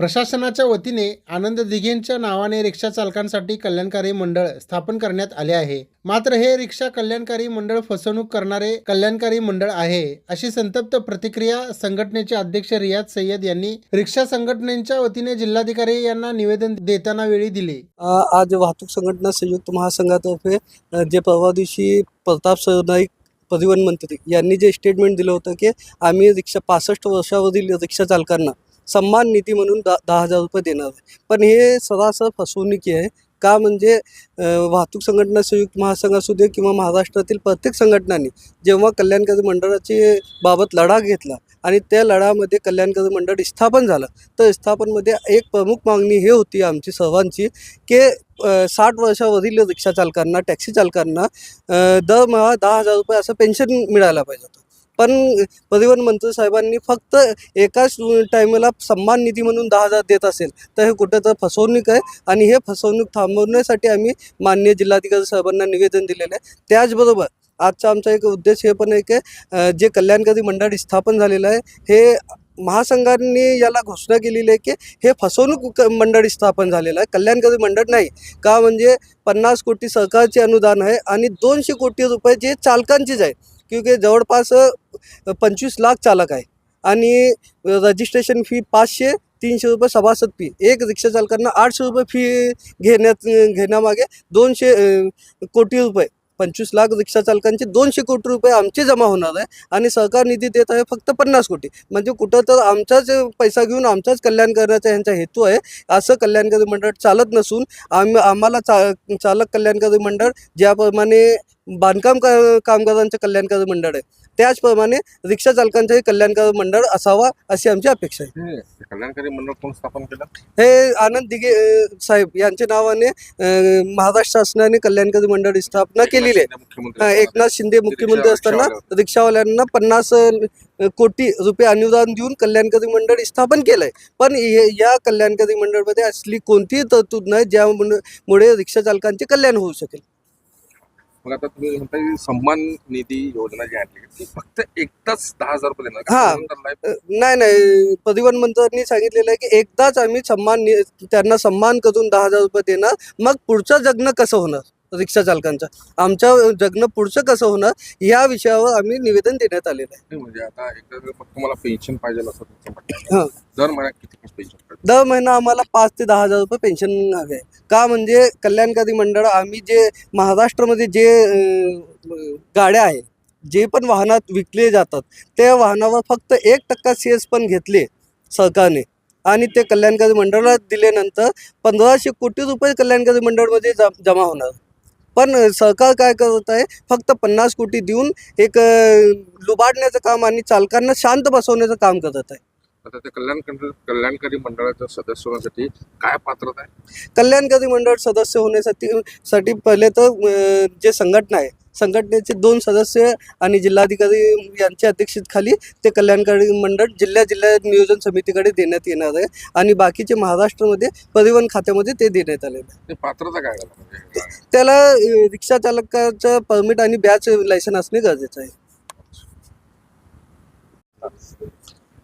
प्रशासनाच्या वतीने आनंद दिघेंच्या नावाने रिक्षा चालकांसाठी कल्याणकारी मंडळ स्थापन करण्यात आले आहे. मात्र हे रिक्षा कल्याणकारी मंडळ फसवणूक करणारे कल्याणकारी मंडळ आहे अशी संतप्त प्रतिक्रिया संघटनेचे अध्यक्ष रियाज सय्यद यांनी रिक्षा संघटनेच्या वतीने जिल्हाधिकारी यांना निवेदन देताना वेळी दिली. आज वाहतूक संघटना संयुक्त महासंघातर्फे जे परवा दिवशी प्रताप सरनाईक परिवहन मंत्री यांनी जे स्टेटमेंट दिलं होतं की आम्ही रिक्षा पासष्ट वर्षावरील रिक्षा चालकांना सन्मान निधी म्हणून दहा दहा हजार रुपये देणार आहे. पण हे सरासर फसवणुकी आहे. का म्हणजे वाहतूक संघटना संयुक्त महासंघ असू दे किंवा महाराष्ट्रातील प्रत्येक संघटनांनी जेव्हा कल्याणकारी मंडळाची बाबत लढा घेतला आणि त्या लढ्यामध्ये कल्याणकारी मंडळ स्थापन झालं तर स्थापनमध्ये एक प्रमुख मागणी हे होती आमची सर्वांची की साठ वर्षावरील रिक्षा चालकांना टॅक्सी चालकांना दरमहा दहा हजार रुपये असं पेन्शन मिळायला पाहिजे होतं. पण परिवहन मंत्री साहेबांनी फक्त एकाच टायमाला सन्मान निधी म्हणून दहा हजार देत असेल तर हे कुठं तर फसवणूक आहे. आणि हे फसवणूक थांबवण्यासाठी आम्ही मान्य जिल्हाधिकारी साहेबांना निवेदन दिलेलं आहे. त्याचबरोबर आजचा आमचा एक उद्देश हे पण आहे की जे कल्याणकारी मंडळ स्थापन झालेलं आहे हे महासंघाने याला घोषणा केलेली आहे की हे फसवणूक क- मंडळ स्थापन झालेलं आहे. कल्याणकारी मंडळ नाही का म्हणजे पन्नास कोटी सरकारचे अनुदान आहे आणि दोनशे कोटी रुपये जे चालकांचेच आहे. क्योंकि जवळपास पंचवीस लाख चालक आहे. आणि रजिस्ट्रेशन फी पाचशे तीनशे रुपये सभासद फी एक रिक्षा चालकांना आठशे रुपये फी घेण्यात घेण्यामागे दोनशे कोटी रुपये. पंचवीस लाख रिक्षा चालकांचे दोनशे कोटी रुपये आमचे जमा होणार आहे आणि सरकार निधी देत आहे फक्त पन्नास कोटी. म्हणजे कुठं तर आमचाच पैसा घेऊन आमचाच कल्याण करण्याचा यांचा हेतू आहे. असं कल्याणकारी मंडळ चालत नसून आम आम्हाला चा चालक कल्याणकारी मंडळ ज्याप्रमाणे बांधकाम कामगारांचं कल्याणकारी मंडळ आहे. त्याचप्रमाणे रिक्षा चालकांचंही कल्याणकारी मंडळ असावा अशी आमची अपेक्षा आहे. हे कल्याणकारी मंडळ कोण स्थापन केलं? हे आनंद दिघे अ, साहेब यांच्या नावाने अ, महाराष्ट्र शासनाने कल्याणकारी मंडळ स्थापना केलेली आहे. मुख्यमंत्री एकनाथ शिंदे मुख्यमंत्री असताना रिक्षावाले रिक्षावाल्यांना पन्नास अ, कोटी रुपये अनुदान देऊन कल्याणकारी मंडळ स्थापन केलंय. पण हे- या कल्याणकारी मंडळमध्ये असली कोणतीही तरतूद नाही ज्यामुळे रिक्षा चालकांचे कल्याण होऊ शकेल. मग आता तुम्ही म्हणता की सन्मान निधी योजना जी आणली ती फक्त एकदाच दहा हजार रुपये देणार हा. नाही? नाही नाही परिवहन मंत्र्यांनी सांगितलेलं आहे की एकदाच आम्ही सन्मान नि- त्यांना सन्मान करून दहा हजार रुपये देणार मग पुढचं जगणं कसं होणार रिक्षा चालकांचं आमचं जगणं पुढचं कसं होणार या विषयावर आम्ही निवेदन देण्यात आलेलं आहे नाही म्हणजे आता एकदा जर फक्त मला पेन्शन पाहिजे असं तुमचं म्हणणं हा. दर महिन्यात किती पेन्शन दर महिना आम्हाला पाच ते दहा हजार रुपये पेन्शन हवे आहे. का म्हणजे कल्याणकारी मंडळ आम्ही जे महाराष्ट्रामध्ये जे गाड्या आहेत जे पण वाहनात विकले जातात त्या वाहनावर फक्त एक टक्का सेस पण घेतले सरकारने. आणि ते कल्याणकारी मंडळाला दिल्यानंतर पंधराशे कोटी रुपये कल्याणकारी मंडळमध्ये ज- जमा होणार. पण सरकार काय करत आहे फक्त पन्नास कोटी देऊन एक लुबाडण्याचं काम आणि चालकांना शांत बसवण्याचं काम करत आहे. आता त्या कल्याण कल्याणकारी मंडळाच्या सदस्य होण्यासाठी काय पात्रता आहे? कल्याणकारी मंडळ सदस्य होण्यासाठी साठी पहिले तर जे संघटना आहे संघटनेचे दोन सदस्य आणि जिल्हाधिकारी यांच्या अध्यक्षतेखाली ते कल्याणकारी मंडळ जिल्ह्या जिल्हा नियोजन समितीकडे देण्यात येणार आहे आणि बाकीचे महाराष्ट्रामध्ये परिवहन खात्यामध्ये ते देण्यात ते पात्रता काय म्हणजे त्याला रिक्षा चालकाचं परमिट आणि बॅच लायसन असणे गरजेचं आहे.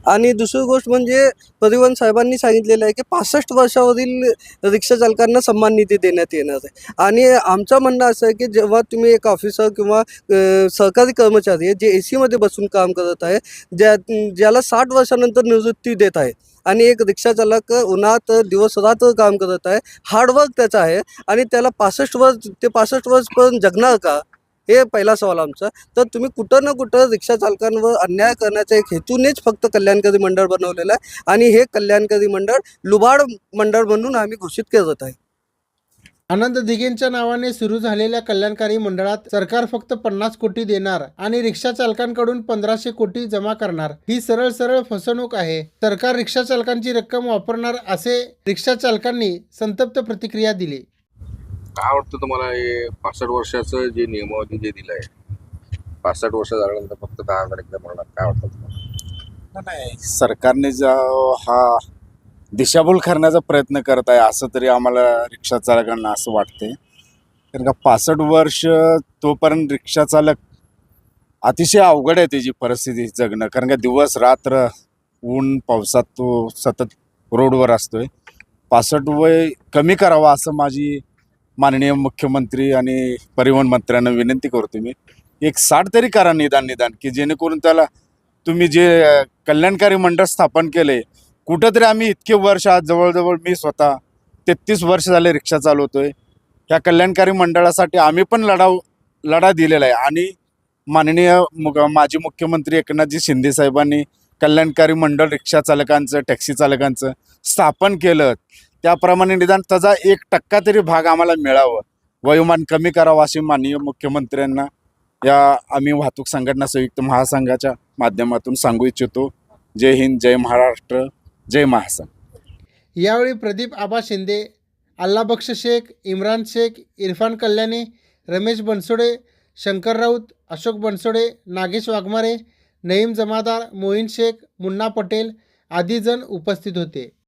आणि दुसरी गोष्ट म्हणजे परिवहन साहेबांनी सांगितलेलं आहे की पासष्ट वर्षावरील रिक्षा चालकांना सन्मान निधी देण्यात येणार आहे. आणि आमचं म्हणणं असं आहे की जेव्हा तुम्ही एक ऑफिसर किंवा सरकारी कर्मचारी आहे जे ए सीमध्ये बसून काम करत आहे ज्या ज्याला साठ वर्षानंतर निवृत्ती देत आहे आणि एक रिक्षा चालक उन्हात दिवस रात्र काम करत आहे हार्डवर्क त्याचं आहे आणि त्याला पासष्ट वर्ष ते पासष्ट वर्षपर्यंत जगणार का? हे पहिला सवाल आमचा. तर तुम्ही कुठं ना कुठं रिक्षा चालकांवर अन्याय करण्याच्या एक हेतूनेच फक्त कल्याणकारी मंडळ बनवलेलं आहे. आणि हे कल्याणकारी मंडळ लुबाड मंडळ म्हणून आम्ही घोषित करत आहे. आनंद दिघेंच्या नावाने सुरू झालेल्या कल्याणकारी मंडळात सरकार फक्त पन्नास कोटी देणार आणि रिक्षा चालकांकडून पंधराशे कोटी जमा करणार. ही सरळ सरळ फसवणूक आहे. सरकार रिक्षा चालकांची रक्कम वापरणार असे रिक्षा चालकांनी संतप्त प्रतिक्रिया दिली. काय वाटतं तुम्हाला हे पासष्ट वर्षाचं जे नियमावली जे दिलं आहे पासष्ट वर्ष झाल्यानंतर फक्त दहा हजार एकदा मिळणार काय वाटतं तुम्हाला? नाही सरकारने ज्या हा दिशाभूल करण्याचा प्रयत्न करत आहे असं तरी आम्हाला रिक्षा चालकांना असं वाटते कारण का पासष्ट वर्ष तोपर्यंत रिक्षा चालक अतिशय अवघड आहे त्याची परिस्थिती जगणं. कारण का दिवस रात्र ऊन पावसात तो सतत रोडवर असतोय. पासष्ट वय कमी करावा असं माझी माननीय मुख्यमंत्री आणि परिवहन मंत्र्यांना विनंती करतो मी एक साठ तरी करा निदान निदान की जेणेकरून त्याला तुम्ही जे कल्याणकारी मंडळ स्थापन केले कुठंतरी आम्ही इतके वर्ष आज जवळजवळ मी स्वतः तेहतीस वर्ष झाले रिक्षा चालवतोय. ह्या कल्याणकारी मंडळासाठी आम्ही पण लढाव लढा दिलेला आहे आणि माननीय मुग माजी मुख्यमंत्री एकनाथजी शिंदे साहेबांनी कल्याणकारी मंडळ रिक्षा चालकांचं टॅक्सी चालकांचं स्थापन केलं. त्याप्रमाणे निदान त्याचा एक टक्का तरी भाग आम्हाला मिळावं. वयोमान कमी करावं अशी माननीय मुख्यमंत्र्यांना या आम्ही वाहतूक संघटना संयुक्त महासंघाच्या माध्यमातून सांगू इच्छितो. जय हिंद जय महाराष्ट्र जय महासंघ. यावेळी प्रदीप आबा शिंदे अल्लाबक्ष शेख इम्रान शेख इरफान कल्याणी रमेश बनसोडे शंकर राऊत अशोक बनसोडे नागेश वाघमारे नईम जमादार मोईन शेख मुन्ना पटेल आदी जण उपस्थित होते.